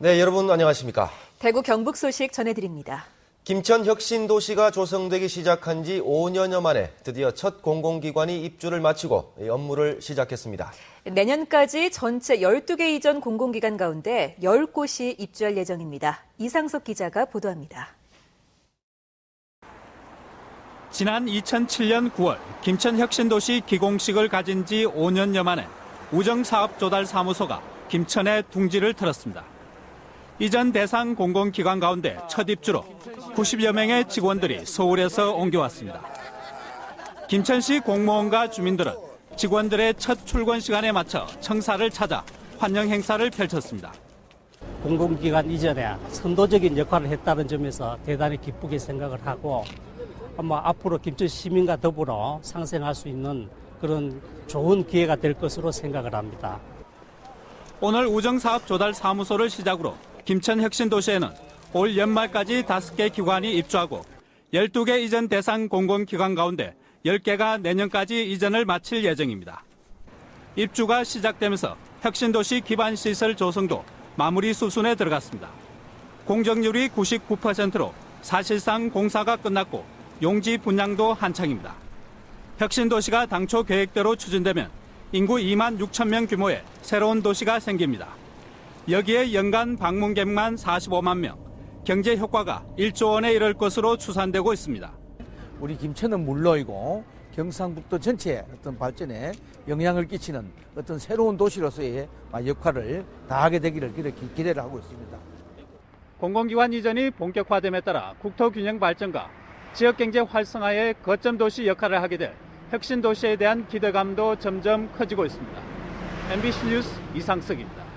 네, 여러분 안녕하십니까? 대구 경북 소식 전해드립니다. 김천 혁신도시가 조성되기 시작한 지 5년여 만에 드디어 첫 공공기관이 입주를 마치고 이 업무를 시작했습니다. 내년까지 전체 12개 이전 공공기관 가운데 10곳이 입주할 예정입니다. 이상석 기자가 보도합니다. 지난 2007년 9월 김천 혁신도시 기공식을 가진 지 5년여 만에 우정사업조달사무소가 김천에 둥지를 틀었습니다. 이전 대상 공공기관 가운데 첫 입주로 90여 명의 직원들이 서울에서 옮겨왔습니다. 김천시 공무원과 주민들은 직원들의 첫 출근 시간에 맞춰 청사를 찾아 환영 행사를 펼쳤습니다. 공공기관 이전에 선도적인 역할을 했다는 점에서 대단히 기쁘게 생각을 하고 아마 앞으로 김천 시민과 더불어 상생할 수 있는 그런 좋은 기회가 될 것으로 생각을 합니다. 오늘 우정사업 조달 사무소를 시작으로 김천 혁신도시에는 올 연말까지 5개 기관이 입주하고 12개 이전 대상 공공기관 가운데 10개가 내년까지 이전을 마칠 예정입니다. 입주가 시작되면서 혁신도시 기반 시설 조성도 마무리 수순에 들어갔습니다. 공정률이 99%로 사실상 공사가 끝났고 용지 분양도 한창입니다. 혁신도시가 당초 계획대로 추진되면 인구 2만 6천 명 규모의 새로운 도시가 생깁니다. 여기에 연간 방문객만 45만 명, 경제 효과가 1조 원에 이를 것으로 추산되고 있습니다. 우리 김천은 물론이고 경상북도 전체의 어떤 발전에 영향을 끼치는 어떤 새로운 도시로서의 역할을 다하게 되기를 기대를 하고 있습니다. 공공기관 이전이 본격화됨에 따라 국토균형 발전과 지역경제 활성화의 거점 도시 역할을 하게 될 혁신 도시에 대한 기대감도 점점 커지고 있습니다. MBC 뉴스 이상석입니다.